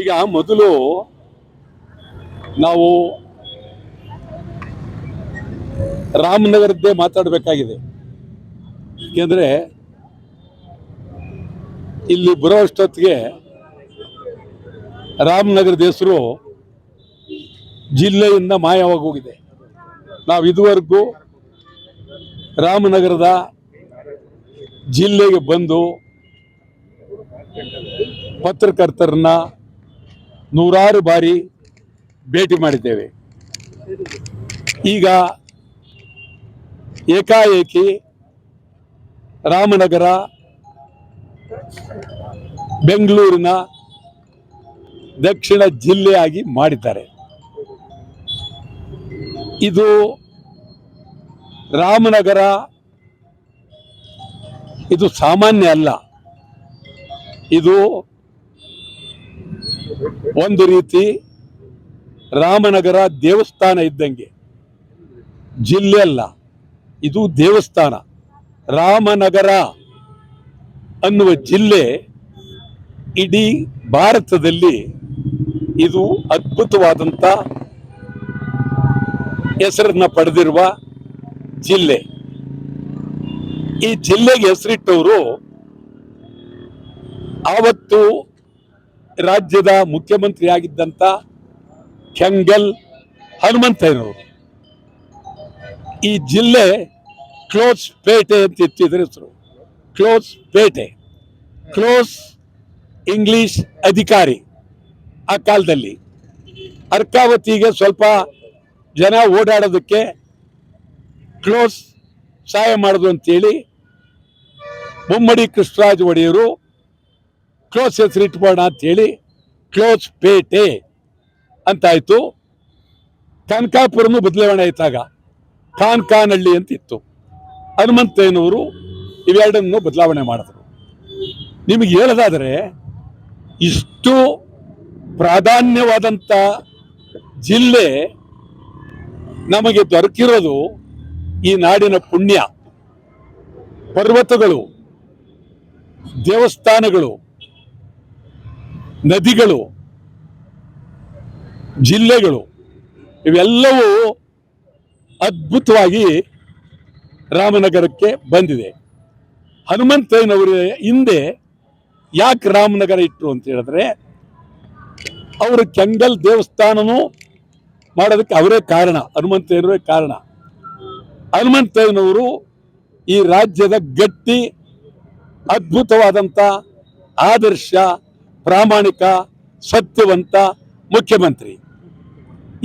ಈಗ ಮೊದಲು ನಾವು ರಾಮನಗರದ್ದೇ ಮಾತಾಡಬೇಕಾಗಿದೆ. ಏಕೆಂದರೆ ಇಲ್ಲಿ ಬರೋ ಅಷ್ಟೊತ್ತಿಗೆ ರಾಮನಗರದ ಹೆಸರು ಜಿಲ್ಲೆಯಿಂದ ಮಾಯವಾಗೋಗಿದೆ. ನಾವು ಇದುವರೆಗೂ ರಾಮನಗರದ ಜಿಲ್ಲೆಗೆ ಬಂದು ಪತ್ರಕರ್ತರನ್ನ ನೂರಾರು ಬಾರಿ ಭೇಟಿ ಮಾಡಿದ್ದೇವೆ. ಈಗ ಏಕಾಏಕಿ ರಾಮನಗರ, ಬೆಂಗಳೂರಿನ ದಕ್ಷಿಣ ಜಿಲ್ಲೆಯಾಗಿ ಮಾಡಿದ್ದಾರೆ. ಇದು ರಾಮನಗರ, ಇದು ಸಾಮಾನ್ಯ ಅಲ್ಲ. ಇದು ಒಂದು ರೀತಿ ರಾಮನಗರ ದೇವಸ್ಥಾನ ಇದ್ದಂಗೆ. ಜಿಲ್ಲೆ ಅಲ್ಲ, ಇದು ದೇವಸ್ಥಾನ. ರಾಮನಗರ ಅನ್ನುವ ಜಿಲ್ಲೆ ಇಡೀ ಭಾರತದಲ್ಲಿ ಇದು ಅದ್ಭುತವಾದಂಥ ಹೆಸರನ್ನ ಪಡೆದಿರುವ ಜಿಲ್ಲೆ. ಈ ಜಿಲ್ಲೆಗೆ ಹೆಸರಿಟ್ಟವರು, ಆವತ್ತು ರಾಜ್ಯದ ಮುಖ್ಯಮಂತ್ರಿ ಆಗಿದ್ದಂತ ಕೆಂಗಲ್ ಹನುಮಂತಯ್ಯನವರು. ಈ ಜಿಲ್ಲೆ ಕ್ಲೋಸ್ ಪೇಟೆ ಅಂತ ಇತ್ತಿದ್ರ ಹೆಸರು. ಕ್ಲೋಸ್ ಪೇಟೆ. ಕ್ಲೋಸ್ ಇಂಗ್ಲಿಷ್ ಅಧಿಕಾರಿ ಆ ಕಾಲದಲ್ಲಿ. ಅರ್ಕಾವತಿಗೆ ಸ್ವಲ್ಪ ಜನ ಓಡಾಡೋದಕ್ಕೆ ಕ್ಲೋಸ್ ಸಹಾಯ ಮಾಡೋದು ಅಂತೇಳಿ ಮುಮ್ಮಡಿ ಕೃಷ್ಣರಾಜ ಒಡೆಯರು ಕ್ಲೋಸ್ ಹೆಸರು ಇಟ್ಬೋಣ ಅಂತೇಳಿ ಕ್ಲೋಸ್ ಪೇಟೆ ಅಂತಾಯಿತು. ಕನಕಾಪುರನು ಬದಲಾವಣೆ ಆಯ್ತಾಗ. ಖಾನ್ ಖಾನಹಳ್ಳಿ ಅಂತ ಇತ್ತು. ಹನುಮಂತಯ್ಯನವರು ಇವೆರಡನ್ನು ಬದಲಾವಣೆ ಮಾಡಿದ್ರು. ನಿಮಗೆ ಹೇಳೋದಾದರೆ ಇಷ್ಟು ಪ್ರಾಧಾನ್ಯವಾದಂಥ ಜಿಲ್ಲೆ ನಮಗೆ ದೊರಕಿರೋದು ಈ ನಾಡಿನ ಪುಣ್ಯ. ಪರ್ವತಗಳು, ದೇವಸ್ಥಾನಗಳು ನದಿಗಳು, ಜಿಲ್ಲೆಗಳು, ಇವೆಲ್ಲವೂ ಅದ್ಭುತವಾಗಿ ರಾಮನಗರಕ್ಕೆ ಬಂದಿದೆ. ಹನುಮಂತಯ್ಯನವರ ಹಿಂದೆ ಯಾಕೆ ರಾಮನಗರ ಇಟ್ಟರು ಅಂತ ಹೇಳಿದ್ರೆ, ಅವರು ಕೆಂಗಲ್ ದೇವಸ್ಥಾನನೂ ಮಾಡೋದಕ್ಕೆ ಅವರೇ ಕಾರಣ, ಹನುಮಂತಯ್ಯನವರೇ ಕಾರಣ. ಹನುಮಂತಯ್ಯನವರು ಈ ರಾಜ್ಯದ ಗಟ್ಟಿ, ಅದ್ಭುತವಾದಂಥ ಆದರ್ಶ ಪ್ರಾಮಾಣಿಕ, ಸತ್ಯವಂತ ಮುಖ್ಯಮಂತ್ರಿ.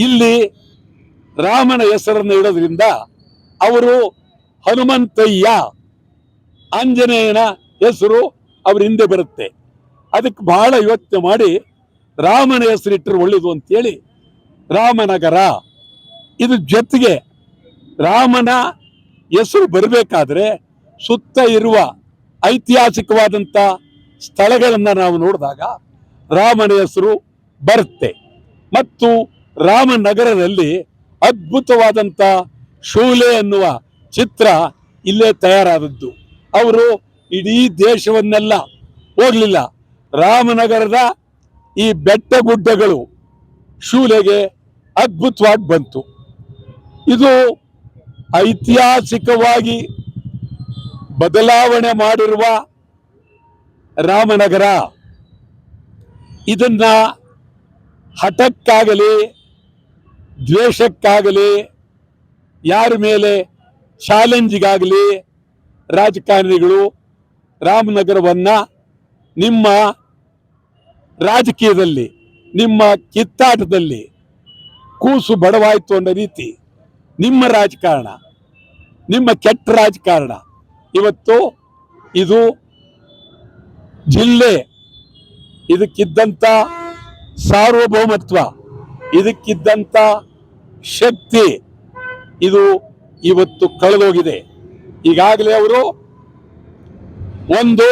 ಇಲ್ಲಿ ರಾಮನ ಹೆಸರನ್ನು ಇಡೋದ್ರಿಂದ ಅವರು ಹನುಮಂತಯ್ಯ ಆಂಜನೇಯನ ಹೆಸರು ಅವ್ರ ಹಿಂದೆ ಬರುತ್ತೆ. ಅದಕ್ಕೆ ಬಹಳ ಯೋಚನೆ ಮಾಡಿ ರಾಮನ ಹೆಸರಿಟ್ಟರೆ ಒಳ್ಳೆಯದು ಅಂತೇಳಿ ರಾಮನಗರ. ಇದು ಜೊತೆಗೆ ರಾಮನ ಹೆಸರು ಬರಬೇಕಾದ್ರೆ ಸುತ್ತ ಇರುವ ಐತಿಹಾಸಿಕವಾದಂಥ ಸ್ಥಳಗಳನ್ನು ನಾವು ನೋಡಿದಾಗ ರಾಮನ ಹೆಸರು ಬರುತ್ತೆ ಮತ್ತು ರಾಮನಗರದಲ್ಲಿ ಅದ್ಭುತವಾದಂಥ ಶೂಲೆ ಅನ್ನುವ ಚಿತ್ರ ಇಲ್ಲೇ ತಯಾರಾದದ್ದು. ಅವರು ಇಡೀ ದೇಶವನ್ನೆಲ್ಲ ಹೋಗಲಿಲ್ಲ. ರಾಮನಗರದ ಈ ಬೆಟ್ಟ ಗುಡ್ಡಗಳು ಶೂಲೆಗೆ ಅದ್ಭುತವಾಗಿ ಬಂತು. ಇದು ಐತಿಹಾಸಿಕವಾಗಿ ಬದಲಾವಣೆ ಮಾಡಿರುವ ರಾಮನಗರ. ಇದನ್ನ ಹಠಕ್ಕಾಗಲಿ, ದ್ವೇಷಕ್ಕಾಗಲಿ, ಯಾರ ಮೇಲೆ ಚಾಲೆಂಜಿಗಾಗಲಿ ರಾಜಕಾರಣಿಗಳು ರಾಮನಗರವನ್ನು ನಿಮ್ಮ ರಾಜಕೀಯದಲ್ಲಿ, ನಿಮ್ಮ ಕಿತ್ತಾಟದಲ್ಲಿ ಕೂಸು ಬಡವಾಯಿತು ಅನ್ನೋ ರೀತಿ ನಿಮ್ಮ ರಾಜಕಾರಣ, ನಿಮ್ಮ ಕೆಟ್ಟ ರಾಜಕಾರಣ. ಇವತ್ತು ಇದು ಜಿಲ್ಲೆ ಇದಕ್ಕಿದ್ದಂಥ ಸಾರ್ವಭೌಮತ್ವ ಇದಕ್ಕಿದ್ದಂಥ ಶಕ್ತಿ ಇದು ಇವತ್ತು ಕಳೆದೋಗಿದೆ. ಈಗಾಗಲೇ ಅವರು ಒಂದು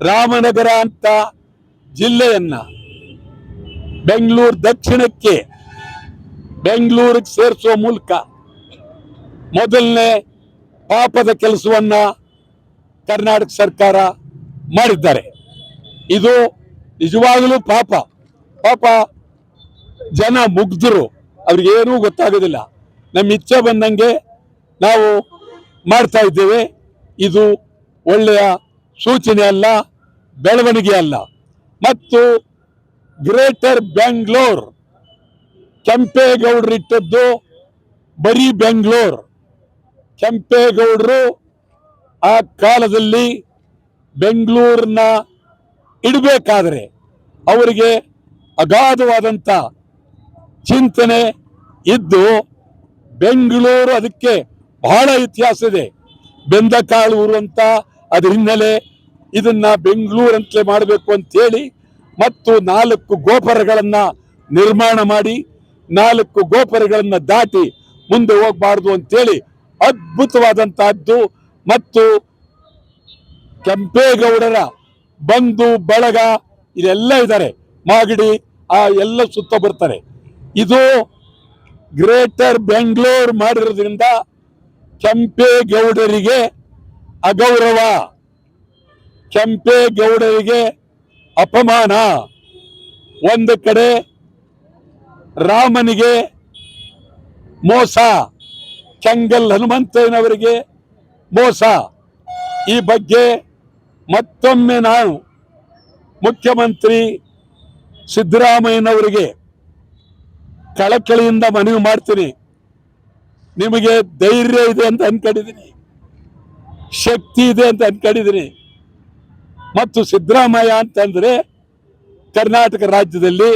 ರಾಮನಗರ ಅಂತ ಜಿಲ್ಲೆಯನ್ನ ಬೆಂಗಳೂರು ದಕ್ಷಿಣಕ್ಕೆ ಬೆಂಗಳೂರಿಗೆ ಸೇರಿಸುವ ಮೂಲಕ ಮೊದಲನೇ ಪಾಪದ ಕೆಲಸವನ್ನ ಕರ್ನಾಟಕ ಸರ್ಕಾರ ಮಾಡಿದ್ದಾರೆ. ಇದು ನಿಜವಾಗಲೂ ಪಾಪ. ಪಾಪ ಜನ ಮುಗ್ಧರು. ಅವ್ರಿಗೇನೂ ಗೊತ್ತಾಗೋದಿಲ್ಲ. ನಮ್ಮ ಇಚ್ಛೆ ಬಂದಂಗೆ ನಾವು ಮಾಡ್ತಾ ಇದ್ದೇವೆ. ಇದು ಒಳ್ಳೆಯ ಸೂಚನೆ ಅಲ್ಲ, ಬೆಳವಣಿಗೆ ಅಲ್ಲ. ಮತ್ತು ಗ್ರೇಟರ್ ಬೆಂಗಳೂರು ಕೆಂಪೇಗೌಡರು ಇಟ್ಟದ್ದು ಬರೀ ಬೆಂಗಳೂರು ಕೆಂಪೇಗೌಡರು ಆ ಕಾಲದಲ್ಲಿ ಬೆಂಗಳೂರನ್ನ ಇಡಬೇಕಾದ್ರೆ ಅವರಿಗೆ ಅಗಾಧವಾದಂಥ ಚಿಂತನೆ ಇದ್ದು ಬೆಂಗಳೂರು ಅದಕ್ಕೆ ಬಹಳ ಇತಿಹಾಸ ಇದೆ. ಬೆಂದಕಾಳು ಊರು ಅಂತ ಅದರ ಹಿನ್ನೆಲೆ ಇದನ್ನ ಬೆಂಗಳೂರು ಅಂತಲೇ ಮಾಡಬೇಕು ಅಂತೇಳಿ ಮತ್ತು ನಾಲ್ಕು ಗೋಪುರಗಳನ್ನು ನಿರ್ಮಾಣ ಮಾಡಿ, ನಾಲ್ಕು ಗೋಪುರಗಳನ್ನು ದಾಟಿ ಮುಂದೆ ಹೋಗಬಾರ್ದು ಅಂತೇಳಿ ಅದ್ಭುತವಾದಂತಹದ್ದು ಮತ್ತು ಕೆಂಪೇಗೌಡರ ಬಂಧು, ಬಳಗ ಇದೆಲ್ಲ ಇದ್ದಾರೆ. ಮಾಗಡಿ ಆ ಎಲ್ಲ ಸುತ್ತ ಬರ್ತಾರೆ. ಇದು ಗ್ರೇಟರ್ ಬೆಂಗಳೂರು ಮಾಡಿರೋದ್ರಿಂದ ಕೆಂಪೇಗೌಡರಿಗೆ ಅಗೌರವ. ಕೆಂಪೇಗೌಡರಿಗೆ ಅಪಮಾನ. ಒಂದು ಕಡೆ ರಾಮನಿಗೆ ಮೋಸ. ಕೆಂಗಲ್ ಹನುಮಂತಯ್ಯನವರಿಗೆ ಮೋಸ. ಈ ಬಗ್ಗೆ ಮತ್ತೊಮ್ಮೆ ನಾನು ಮುಖ್ಯಮಂತ್ರಿ ಸಿದ್ದರಾಮಯ್ಯನವರಿಗೆ ಕಳಕಳಿಯಿಂದ ಮನವಿ ಮಾಡ್ತೀನಿ. ನಿಮಗೆ ಧೈರ್ಯ ಇದೆ ಅಂತ ಅನ್ಕೊಂಡಿದ್ದೀನಿ. ಶಕ್ತಿ ಇದೆ ಅಂತ ಅನ್ಕೊಂಡಿದ್ದೀನಿ. ಮತ್ತು ಸಿದ್ದರಾಮಯ್ಯ ಅಂತಂದರೆ ಕರ್ನಾಟಕ ರಾಜ್ಯದಲ್ಲಿ